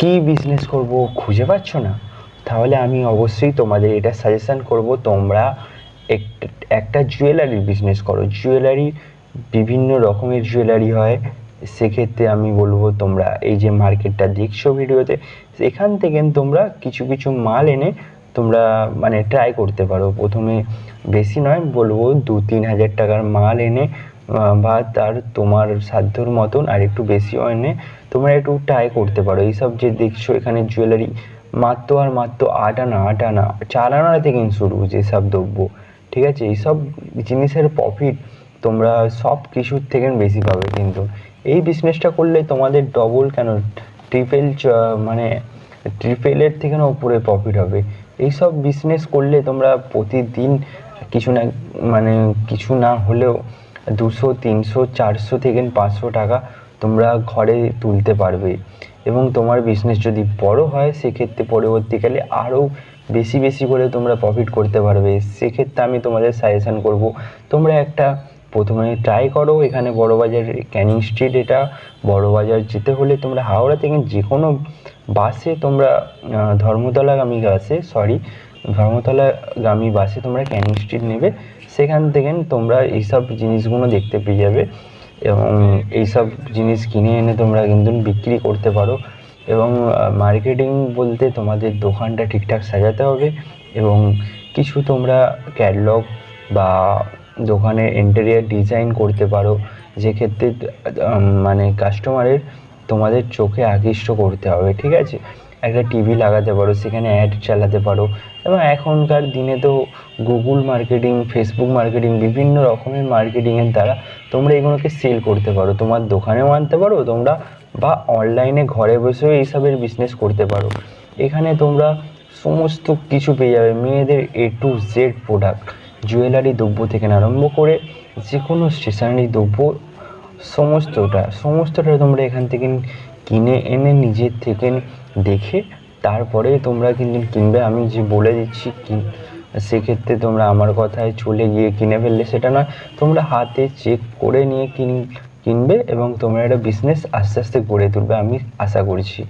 কী business করব খুঁজে পাচ্ছ না? তাহলে আমি অবশ্যই তোমাদের এটা সাজেশান করব, তোমরা এক- একটা জুয়েলারির বিজনেস করো। জুয়েলারি বিভিন্ন রকমের জুয়েলারি হয়। সেক্ষেত্রে আমি বলব তোমরা এই যে মার্কেটটা দেখছ ভিডিওতে সেখান থেকে তোমরা কিছু কিছু মাল এনে তোমরা মানে ট্রাই করতে পারো। প্রথমে বেশি নয়, বলব দু তিন হাজার টাকার মাল এনে বা তার তোমার সাধ্যর মতন আর একটু বেশি এনে তোমরা একটু ট্রাই করতে পারো। এইসব যে দেখছ, এখানে জুয়েলারি মাত্র আর মাত্র আট আনা আট আনা, চার আনা থেকে শুরু যেসব দ্রব্য, ঠিক আছে? এইসব জিনিসের প্রফিট তোমরা সব কিছুর থেকে বেশি পাবে কিন্তু। এই বিজনেসটা করলে তোমাদের ডবল কেন? ট্রিপল মানে ট্রিপেলের থেকে না উপরে প্রফিট হবে। এইসব বিজনেস করলে তোমরা প্রতিদিন কিছু না মানে কিছু না হলেও দুশো, তিনশো, চারশো থেকে পাঁচশো টাকা তোমরা ঘরে তুলতে পারবে। এবং তোমার বিজনেস যদি বড় হয়, সেক্ষেত্রে পরবর্তীকালে আরও বেশি বেশি করে তোমরা প্রফিট করতে পারবে। সেক্ষেত্রে আমি তোমাদের সাজেশান করব, তোমরা একটা প্রথমে ট্রাই করো এখানে বড়বাজার ক্যানিং স্ট্রিট এটা। বড়বাজার যেতে হলে তোমরা হাওড়া থেকে যে কোনো বাসে তোমরা ধর্মতলাগামী বাসে সরি ধর্মতলাগামী বাসে তোমরা ক্যানিং স্ট্রিট নেবে। সেখান থেকে তোমরা এইসব জিনিসগুলো দেখতে পেয়ে যাবে এবং এইসব জিনিস কিনে এনে তোমরা কিন্তু বিক্রি করতে পারো। এবং মার্কেটিং বলতে তোমাদের দোকানটা ঠিকঠাক সাজাতে হবে এবং কিছু তোমরা ক্যাটলগ বা দোকানে ইন্টেরিয়ার ডিজাইন করতে পারো। যেক্ষেত্রে উম, মানে কাস্টমারের তোমাদের চোখে আকৃষ্ট করতে হবে ঠিক আছে? একটা টিভি লাগাতে পারো, সেখানে অ্যাড চালাতে পারো। এবং এখনকার দিনে তো গুগল মার্কেটিং ফেসবুক মার্কেটিং বিভিন্ন রকমের মার্কেটিংয়ের দ্বারা তোমরা এগুলোকে সেল করতে পারো। তোমার দোকানেও আনতে পারো, তোমরা বা অনলাইনে ঘরে বসেও এইসবের বিজনেস করতে পারো। এখানে তোমরা সমস্ত কিছু পেয়ে যাবে, মেয়েদের A to Z product jewellery দ্রব্য থেকে আরম্ভ করে যে কোনো স্টেশনারি দ্রব্য, সমস্তটা সমস্তটা তোমরা এখান থেকে কিনে এনে নিজের থেকে দেখে তারপরে তোমরা কিন্তু কিনবে। আমি যে বলে দিচ্ছি কি, সেক্ষেত্রে তোমরা আমার কথায় চলে গিয়ে কিনে ফেললে সেটা নয়। তোমরা হাতে চেক করে নিয়ে কিন, কিনবে এবং তোমরা একটা বিজনেস আস্তে আস্তে গড়ে তুলবে আমি আশা করছি।